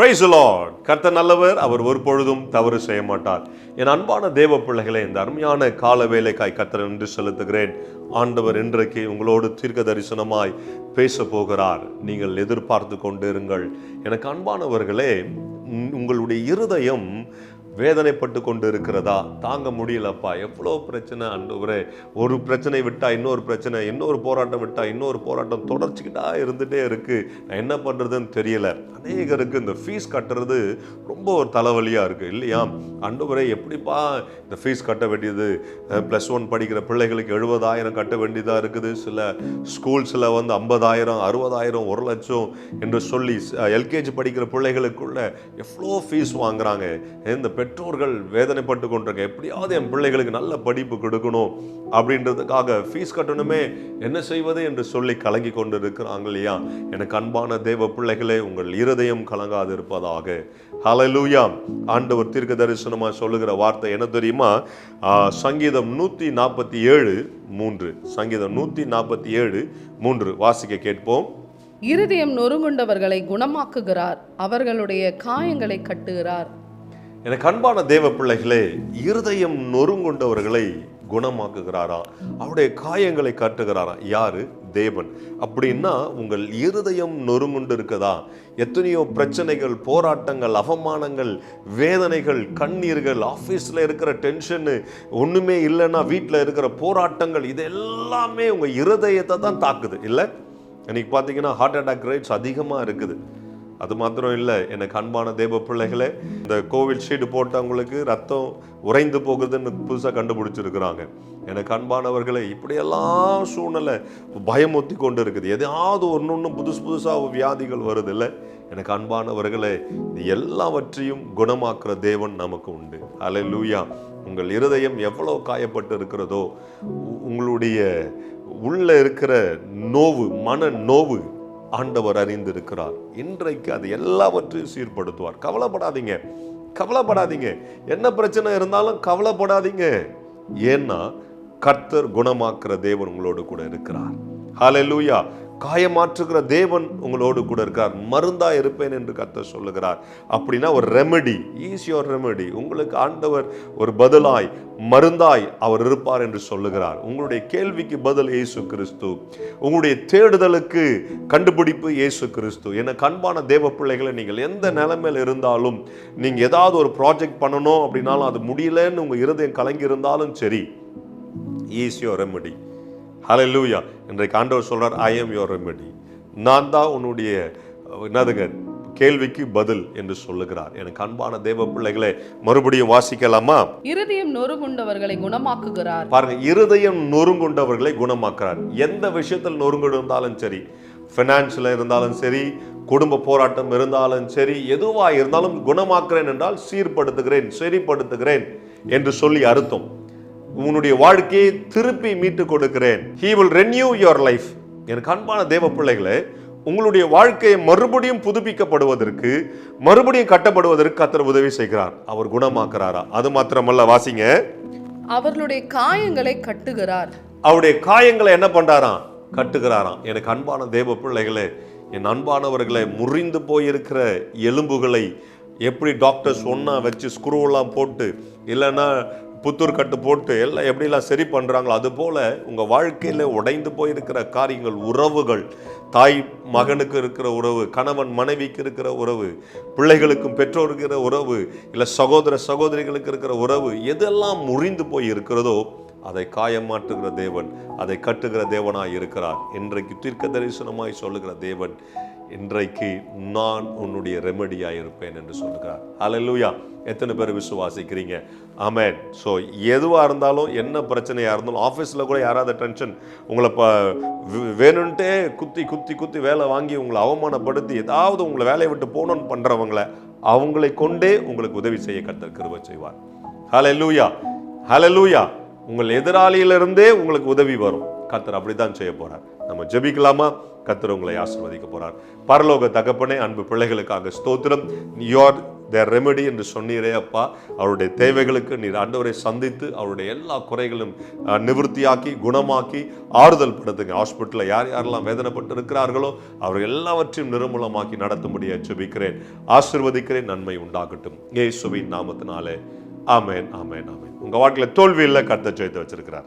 Price Lord கர்த்தர் நல்லவர் அவர் ஒரு பொழுதும் தவறு செய்ய மாட்டார் என் அன்பான தேவ பிள்ளைகளை இந்த அருமையான கால வேலைக்காய் கர்த்தர் என்று செலுத்துகிறேன். ஆண்டவர் இன்றைக்கு உங்களோடு தீர்க்க தரிசனமாய் பேச போகிறார். நீங்கள் எதிர்பார்த்து கொண்டிருங்கள். எனக்கு அன்பானவர்களே உங்களுடைய இருதயம் வேதனைப்பட்டு கொண்டு இருக்கிறதா தாங்க முடியலப்பா. எவ்வளோ பிரச்சனை ஆண்டவரே ஒரு பிரச்சனை விட்டால் இன்னொரு பிரச்சனை இன்னொரு போராட்டம் விட்டால் இன்னொரு போராட்டம் தொடர்ச்சிக்கிட்டா இருந்துகிட்டே இருக்குது நான் என்ன பண்ணுறதுன்னு தெரியல. அநேகருக்கு இந்த ஃபீஸ் கட்டுறது ரொம்ப ஒரு தலைவலியாக இருக்குது இல்லையா? ஆண்டவரே எப்படிப்பா இந்த ஃபீஸ் கட்ட வேண்டியது? ப்ளஸ் ஒன் படிக்கிற பிள்ளைகளுக்கு எழுபதாயிரம் கட்ட வேண்டியதாக இருக்குது. சில ஸ்கூல்ஸில் வந்து ஐம்பதாயிரம் அறுபதாயிரம் ஒரு லட்சம் என்று சொல்லி எல்கேஜி படிக்கிற பிள்ளைகளுக்குள்ள எவ்வளோ ஃபீஸ் வாங்குறாங்க? இந்த பெற்றோர்கள் வேதனைப்பட்டு கொண்டிருக்க எப்படியாவது என் பிள்ளைகளுக்கு நல்ல படிப்பு கொடுக்கணும் அப்படின்றதுக்காக ஃபீஸ் கட்டணுமே என்ன செய்வது என்று சொல்லி கலங்கி கொண்டு இருக்கிறாங்க இல்லையா? எனக்கு அன்பான தேவ பிள்ளைகளே உங்கள் இருதயம் கலங்காது இருப்பதாக. ஹலலூயா ஆண்டவர் தீர்க்க தரிசனமாக சொல்லுகிற வார்த்தை என்ன தெரியுமா? சங்கீதம் நூற்றி நாற்பத்தி ஏழு மூன்று. சங்கீதம் நூற்றி நாற்பத்தி ஏழு மூன்று. வாசிக்க கேட்போம். இருதயம் நொறுங்குண்டவர்களை குணமாக்குகிறார் அவர்களுடைய காயங்களை கட்டுகிறார். எனக்கு அன்பான தேவ பிள்ளைகளே இருதயம் நொறுங்கொண்டவர்களை குணமாக்குகிறாராம் அவருடைய காயங்களை காட்டுகிறாராம் யாரு? தேவன். அப்படின்னா உங்கள் இருதயம் நொறுங்குண்டு இருக்குதா எத்தனையோ பிரச்சனைகள் போராட்டங்கள் அவமானங்கள் வேதனைகள் கண்ணீர்கள் ஆஃபீஸில் இருக்கிற டென்ஷனு ஒன்றுமே இல்லைன்னா வீட்டில் இருக்கிற போராட்டங்கள் இது எல்லாமே உங்கள் இருதயத்தை தான் தாக்குது. இல்லை? இன்னைக்கு பார்த்தீங்கன்னா ஹார்ட் அட்டாக் ரேட்ஸ் அதிகமாக இருக்குது. அது மாத்திரம் இல்லை எனக்கு அன்பான தேவ பிள்ளைகளே இந்த கோவில் ஷீட் போட்டவங்களுக்கு ரத்தம் உறைந்து போகுதுன்னு புதுசாக கண்டுபிடிச்சிருக்கிறாங்க. எனக்கு அன்பானவர்களே இப்படியெல்லாம் சூழ்நிலை பயமுத்தி கொண்டு இருக்குது எதையாவது ஒன்று ஒன்று புதுசு புதுசாக வியாதிகள் வருது இல்லை எனக்கு அன்பானவர்களே எல்லாவற்றையும் குணமாக்குற தேவன் நமக்கு உண்டு. அலை லூயா உங்கள் இருதயம் எவ்வளோ காயப்பட்டு இருக்கிறதோ உங்களுடைய உள்ளே இருக்கிற நோவு மன நோவு ஆண்டவர் அறிந்திருக்கிறார். இன்றைக்கு அது எல்லாவற்றையும் சீர்படுத்துவார். கவலைப்படாதீங்க. கவலைப்படாதீங்க. என்ன பிரச்சனை இருந்தாலும் கவலைப்படாதீங்க. ஏன்னா கர்த்தர் குணமாக்குற தேவன் உங்களோடு கூட இருக்கிறார். ஹalleluya காயமாற்றுகிற தேவன் உங்களோடு கூட இருக்கார். மருந்தா இருப்பேன் என்று கத்த சொல்லுகிறார். அப்படின்னா ஒரு ரெமெடி ஈஸ் யோர் ரெமெடி உங்களுக்கு ஆண்டவர் ஒரு பதிலாய் மருந்தாய் அவர் இருப்பார் என்று சொல்லுகிறார். உங்களுடைய கேள்விக்கு பதில் இயேசு கிறிஸ்து. உங்களுடைய தேடுதலுக்கு கண்டுபிடிப்பு இயேசு கிறிஸ்து. என கண்பான தேவ பிள்ளைகளை நீங்கள் எந்த நிலைமையில் இருந்தாலும் நீங்கள் ஏதாவது ஒரு ப்ராஜெக்ட் பண்ணணும் அப்படின்னாலும் அது முடியலன்னு உங்கள் இருதயம் கலங்கி இருந்தாலும் சரி ஈஸியோ யோர் ரெமெடி ஹalleluya. இன்றைக்கு ஆண்டவர் சொல்றார் ஐ எம் யோர் ரெமெடி நான் தான் உன்னுடைய என்னதுங்க கேள்விக்கு பதில் என்று சொல்லுகிறார். எனக்கு அன்பான தேவ பிள்ளைகளை மறுபடியும் வாசிக்கலாமா? இருதயம் நொறுங்குண்டவர்களை குணமாக்குகிறார். பாருங்க இருதயம் நொறுங்குண்டவர்களை குணமாக்குறார் எந்த விஷயத்தில் நொறுங்கு இருந்தாலும் சரி ஃபினான்ஷியல் இருந்தாலும் சரி குடும்ப போராட்டம் இருந்தாலும் சரி எதுவாக இருந்தாலும் குணமாக்குறேன் என்றால் சீர்படுத்துகிறேன் சரிப்படுத்துகிறேன் என்று சொல்லி அர்த்தம். உன்னுடைய வாழ்க்கையை திருப்பி மீட்டு கொடுக்கிறேன். He will renew your life எனக்கு அன்பான தேவ பிள்ளைகளே உங்களுடைய வாழ்க்கையை மறுபடியும் புதுப்பிக்கப்படுவதற்கு மறுபடியும் கட்டப்படுவதற்கு கத்தர் உதவி செய்கிறார். அவர் குணமாக்குறாரா? அது மாத்திரமல்ல வாசிங்க. அவர்களுடைய காயங்களை கட்டுகிறார். அவருடைய காயங்களை என்ன பண்றாராம்? கட்டுகிறாராம். எனக்கு அன்பான தேவ பிள்ளைகளே என் அன்பானவர்களை முறிந்து போயிருக்கிற எலும்புகளை எப்படி டாக்டர்ஸ் ஒன்றா வச்சு ஸ்க்ரூவெல்லாம் போட்டு இல்லைன்னா புத்தூர் கட்டு போட்டு எல்லாம் எப்படிலாம் சரி பண்ணுறாங்களோ அதுபோல் உங்கள் வாழ்க்கையில் உடைந்து போயிருக்கிற காரியங்கள் உறவுகள் தாய் மகனுக்கு இருக்கிற உறவு கணவன் மனைவிக்கு இருக்கிற உறவு பிள்ளைகளுக்கும் பெற்றோருக்கு உறவு இல்லை சகோதர சகோதரிகளுக்கு இருக்கிற உறவு எதெல்லாம் முறிந்து போய் இருக்கிறதோ அதை காயமாற்றுகிற தேவன் அதை கட்டுகிற தேவனாய் இருக்கிறார். இன்றைக்கு தீர்க்க தரிசனமாய் சொல்லுகிற தேவன் இன்றைக்கு நான் உன்னுடைய ரெமடியாக இருப்பேன் என்று சொல்லுகிறார். ஹalleluya எத்தனை பேர் விசுவாசிக்கிறீங்க? ஆமென் ஸோ எதுவாக இருந்தாலும் என்ன பிரச்சனையாக இருந்தாலும் ஆஃபீஸில் கூட யாராவது டென்ஷன் உங்களை இப்போ வேணும்ன்ட்டே குத்தி குத்தி குத்தி வேலை வாங்கி உங்களை அவமானப்படுத்தி ஏதாவது உங்களை வேலையை விட்டு போகணும்னு பண்ணுறவங்கள அவங்களை கொண்டே உங்களுக்கு உதவி செய்ய கத்தர் கிருபை செய்வார். ஹலலூயா ஹலலூயா உங்கள் எதிராளியிலிருந்தே உங்களுக்கு உதவி வரும். கத்தர் அப்படி தான் செய்ய போகிறார் நம்ம ஜெபிக்கலாமா? கத்தர் உங்களை ஆசிர்வதிக்க போறார். பரலோக தகப்பனே அன்பு பிள்ளைகளுக்காக ஸ்தோத்திரம். யோர் தேர் ரெமெடி என்று சொன்னீரே அப்பா. அவருடைய தேவைகளுக்கு நீர் ஆண்டவரை சந்தித்து அவருடைய எல்லா குறைகளும் நிவர்த்தியாக்கி குணமாக்கி ஆறுதல் படுத்துங்க. ஹாஸ்பிட்டலில் யார் யாரெல்லாம் வேதனைப்பட்டு இருக்கிறார்களோ அவர்கள் எல்லாவற்றையும் நிர்மூலமாக்கி நடத்தும்படியாக ஜெபிக்கிறேன். ஆசிர்வதிக்கிறேன் நன்மை உண்டாகட்டும். இயேசுவின் நாமத்தினாலே. ஆமேன் ஆமேன் ஆமேன். உங்க வாழ்க்கையில் தோல்வியில் கத்த கர்த்தர் ஜெயித்து வச்சிருக்கிறார்.